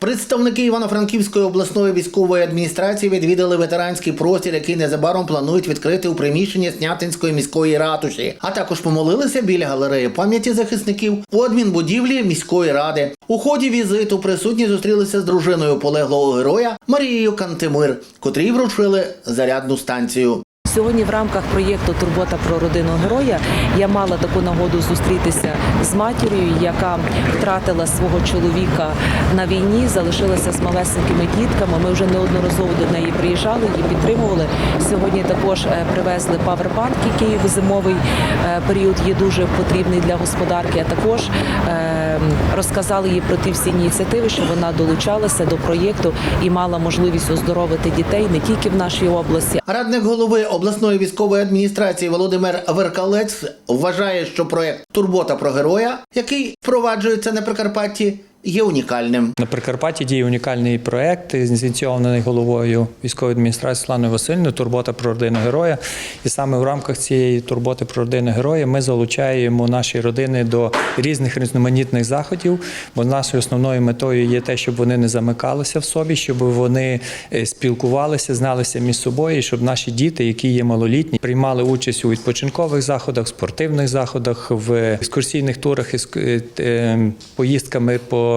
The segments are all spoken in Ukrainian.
Представники Івано-Франківської обласної військової адміністрації відвідали ветеранський простір, який незабаром планують відкрити у приміщенні Снятинської міської ратуші, а також помолилися біля галереї пам'яті захисників у адмінбудівлі міської ради. У ході візиту присутні зустрілися з дружиною полеглого героя Марією Кантемир, котрій вручили зарядну станцію. Сьогодні в рамках проєкту Турбота про родину героя я мала таку нагоду зустрітися з матір'ю, яка втратила свого чоловіка на війні, залишилася з малесенькими дітками. Ми вже неодноразово до неї приїжджали, її підтримували. Сьогодні також е, привезли павербанк, який в зимовий е, період є дуже потрібний для господарки. А також е, розказали їй про ті всі ініціативи, що вона долучалася до проєкту і мала можливість оздоровити дітей не тільки в нашій області, Радник голови обласної військової адміністрації Володимир Веркалець вважає, що проект Турбота про героя, який впроваджується на Прикарпатті, є унікальним. На Прикарпатті діє унікальний проект, ініційований головою військової адміністрації Сланою Васильівною Турбота про родину героя. І саме в рамках цієї турботи про родину героя ми залучаємо наші родини до різних різноманітних заходів. Бо нашою основною метою є те, щоб вони не замикалися в собі, щоб вони е, спілкувалися, зналися між собою, і щоб наші діти, які є малолітні, приймали участь у відпочинкових заходах, спортивних заходах, в екскурсійних турах із е, е, поїздками по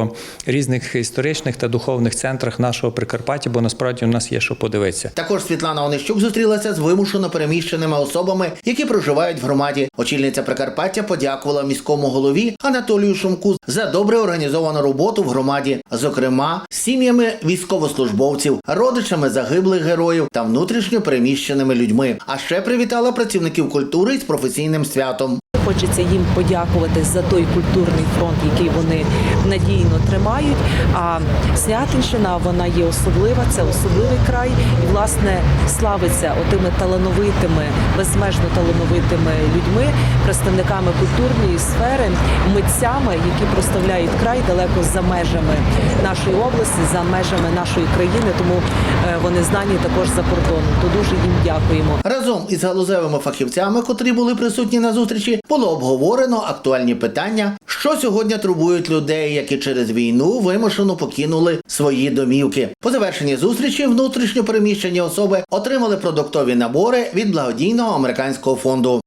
різних історичних та духовних центрах нашого Прикарпаття, бо насправді у нас є що подивитися. Також Світлана Онищук зустрілася з вимушено переміщеними особами, які проживають в громаді. Очільниця Прикарпаття подякувала міському голові Анатолію Шумку за добре організовану роботу в громаді, зокрема сім'ями військовослужбовців, родичами загиблих героїв та внутрішньо переміщеними людьми. А ще привітала працівників культури з професійним святом. Хочеться їм подякувати за той культурний фронт, який вони надійно тримають. А Снятинщина вона є особлива, це особливий край, і власне славиться отими талановитими, безмежно талановитими людьми, представниками культурної сфери, митцями, які проставляють край далеко за межами нашої області, за межами нашої країни. Тому е, вони знані також за кордоном. То дуже їм дякуємо. Разом із галузевими фахівцями, котрі були присутні на зустрічі, було обговорено актуальні питання, що сьогодні турбують людей, які через війну вимушено покинули свої домівки. По завершенні зустрічі внутрішньо переміщені особи отримали продуктові набори від благодійного американського фонду.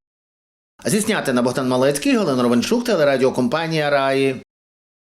Зісняти на Богдан Малецький, Галина Ровенчук, телерадіокомпанія Раї.